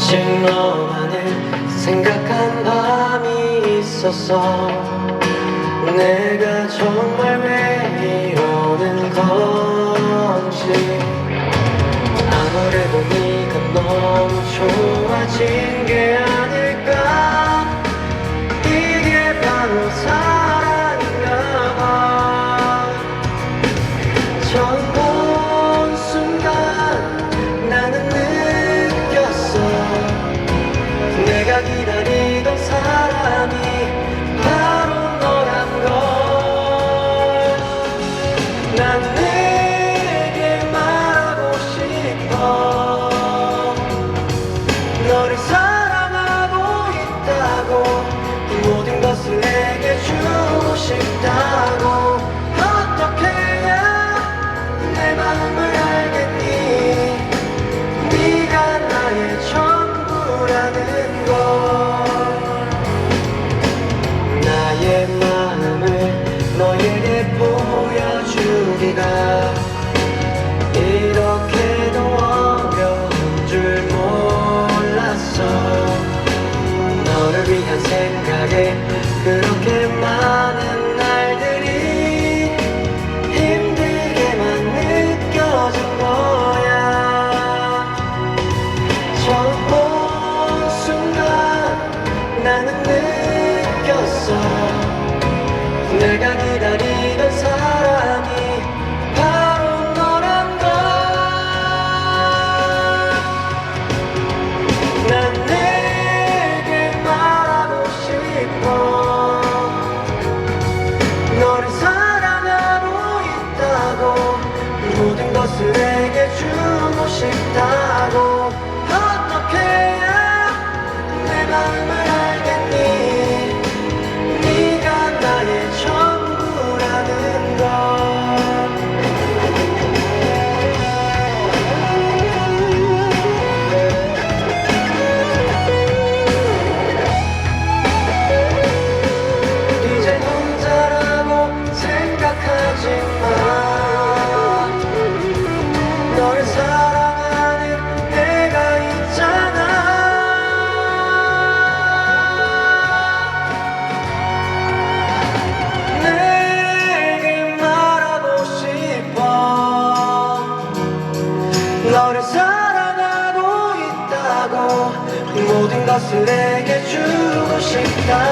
오직 너만을 생각한 밤이 있었어 내가 정말 왜 이러는 건지 아무래도 네가 너무 좋아진 게 아닐까? 이게 바로 사랑인가 봐 난 내게 말하고 싶어. 너를 사랑하고 있다고 모든 것을 내게 주고 싶다 나는 느꼈어. 내가 기다리던 사람이 바로 너란 걸난 내게 말하고 싶어. 너를 사랑하고 있다고 모든 것을 내게 주고 싶다고 너를 사랑하고 있다고 모든 것을 내게 주고 싶다